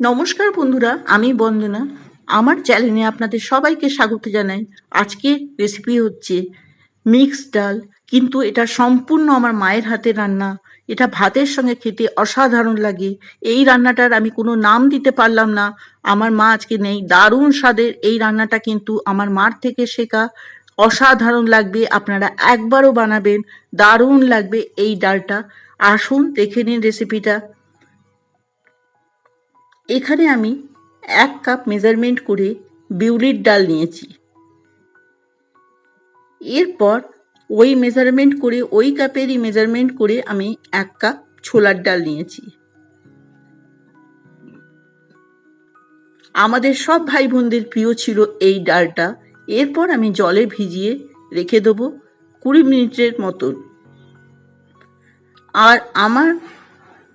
নমস্কার বন্ধুরা, আমি বন্দনা। আমার চ্যানেলে আপনাদের সবাইকে স্বাগত জানাই। আজকে রেসিপি হচ্ছে মিক্স ডাল, কিন্তু এটা সম্পূর্ণ আমার মায়ের হাতে রান্না। এটা ভাতের সঙ্গে খেতে অসাধারণ লাগে। এই রান্নাটার আমি কোনো নাম দিতে পারলাম না। আমার মা আজকে নেই। দারুণ স্বাদের এই রান্নাটা কিন্তু আমার মার থেকে শেখা। অসাধারণ লাগবে, আপনারা একবারও বানাবেন। দারুণ লাগবে এই ডালটা। আসুন, দেখে নিন রেসিপিটা এখানে আমি এক কাপ মেজারমেন্ট করে বিউলির ডাল নিয়েছি। এরপর ওই মেজারমেন্ট করে, ওই কাপেরই মেজারমেন্ট করে আমি এক কাপ ছোলার ডাল নিয়েছি। আমাদের সব ভাই বোনদের প্রিয় ছিল এই ডালটা। এরপর আমি জলে ভিজিয়ে রেখে দেবো কুড়ি মিনিটের মতন। আর আমার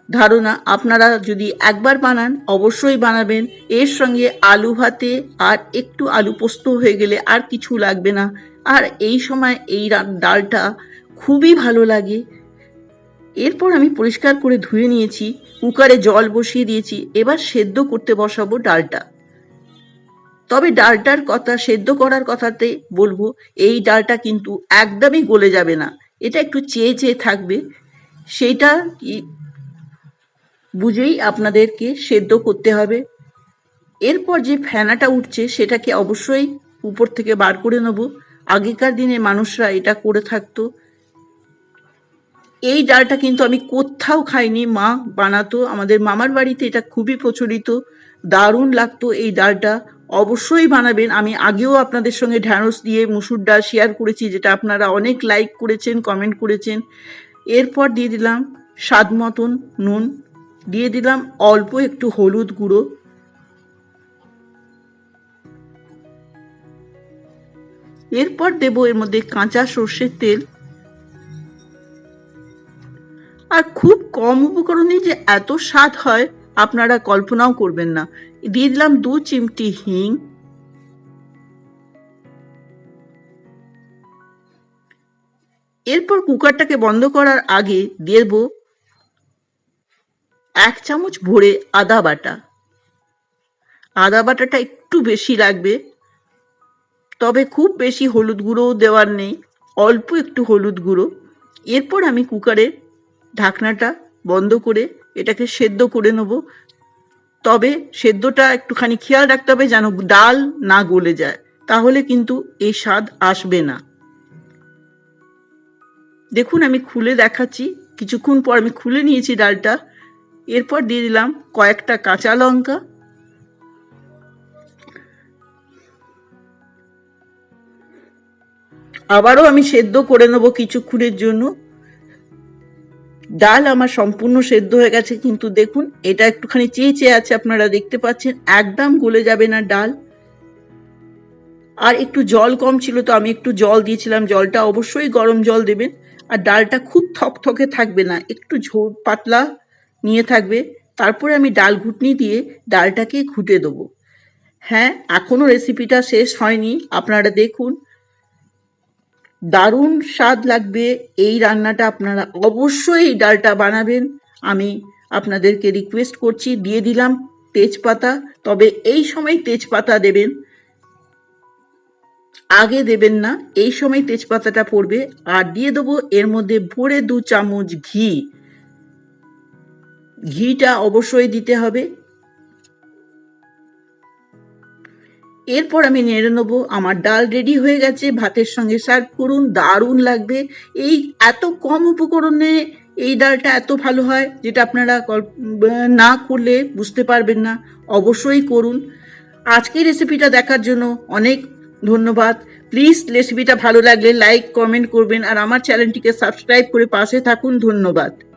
ধারণা আপনারা যদি একবার বানান, অবশ্যই বানাবেন। এর সঙ্গে আলু ভাতে আর একটু আলু পোস্ত হয়ে গেলে আর কিছু লাগবে না। আর এই সময় এই ডালটা খুবই ভালো লাগে। এরপর আমি পরিষ্কার করে ধুয়ে নিয়েছি, কুকারে জল বসিয়ে দিয়েছি, এবার সেদ্ধ করতে বসাবো ডালটা। তবে ডালটার কথা, সেদ্ধ করার কথাতে বলব, এই ডালটা কিন্তু একদমই গলে যাবে না। এটা একটু চেয়ে চেয়ে থাকবে। সেইটা বুঝেই আপনাদেরকে সেদ্ধ করতে হবে। এরপর যে ফেনাটা উঠছে, সেটাকে অবশ্যই উপর থেকে বার করে নেব। আগেকার দিনে মানুষরা এটা করে থাকতো। এই ডালটা কিন্তু আমি কোথাও খাইনি, মা বানাতো। আমাদের মামার বাড়িতে এটা খুবই প্রচলিত। দারুণ লাগতো এই ডালটা। অবশ্যই বানাবেন। আমি আগেও আপনাদের সঙ্গে ঢ্যাঁড়স দিয়ে মুসুর ডাল শেয়ার করেছি, যেটা আপনারা অনেক লাইক করেছেন কমেন্ট করেছেন। এরপর দিয়ে দিলাম স্বাদ মতন নুন। দিয়ে দিলাম অল্প একটু হলুদ গুঁড়ো। এরপর দেব এর মধ্যে কাঁচা সর্ষের তেল। আর খুব কম উপকরণে যে এত স্বাদ হয়, আপনারা কল্পনাও করবেন না। দিয়ে দিলাম দু চিমটি হিং। এরপর কুকারটাকে বন্ধ করার আগে দেব এক চামচ ভরে আদা বাটা। আদা বাটাটা একটু বেশি লাগবে, তবে খুব বেশি হলুদ গুঁড়োও দেওয়ার নেই, অল্প একটু হলুদ গুঁড়ো। এরপর আমি কুকারের ঢাকনাটা বন্ধ করে এটাকে সেদ্ধ করে নেব। তবে সেদ্ধটা একটুখানি খেয়াল রাখতে হবে যেন ডাল না গলে যায়, তাহলে কিন্তু এই স্বাদ আসবে না। দেখুন আমি খুলে দেখাচ্ছি, কিছুক্ষণ পর আমি খুলে নিয়েছি ডালটা। এরপর দিয়ে দিলাম কয়েকটা কাঁচা লঙ্কা। আবারও আমি সেদ্ধ করে নেব কিছুক্ষণের জন্য। ডাল আমার সম্পূর্ণ সেদ্ধ হয়ে গেছে, কিন্তু দেখুন, এটা একটুখানি চেয়ে চেয়ে আছে, আপনারা দেখতে পাচ্ছেন, একদম গলে যাবে না ডাল। আর একটু জল কম ছিল, তো আমি একটু জল দিয়েছিলাম, জলটা অবশ্যই গরম জল দেবেন। আর ডালটা খুব থকথকে থাকবে না, একটু ঝোল, পাতলা নিয়ে থাকবে। তারপরে আমি ডাল ঘুটনি দিয়ে ডালটাকে ঘুটে দেবো। হ্যাঁ এখনও রেসিপিটা শেষ হয়নি। আপনারা দেখুন। দারুণ স্বাদ লাগবে। এই রান্নাটা আপনারা অবশ্যই এই ডালটা বানাবেন। আমি আপনাদেরকে রিকোয়েস্ট করছি, দিয়ে দিলাম তেজপাতা। তবে এই সময় তেজপাতা দেবেন। আগে দেবেন না, এই সময় তেজপাতাটা পড়বে। আর দিয়ে দেবো এর মধ্যে ভরে দু চামচ ঘি। ঘিটা অবশ্যই দিতে হবে। এরপর আমি নেড়ে নেব। আমার ডাল রেডি হয়ে গেছে। ভাতের সঙ্গে সার্ভ করুন। দারুণ লাগবে। এই এত কম উপকরণে এই ডালটা এত ভালো হয়, যেটা আপনারা না করলে বুঝতে পারবেন না। অবশ্যই করুন। আজকের রেসিপিটা দেখার জন্য অনেক ধন্যবাদ। প্লিজ রেসিপিটা ভালো লাগলে লাইক কমেন্ট করবেন। আর আমার চ্যানেলটিকে সাবস্ক্রাইব করে পাশে থাকুন। ধন্যবাদ।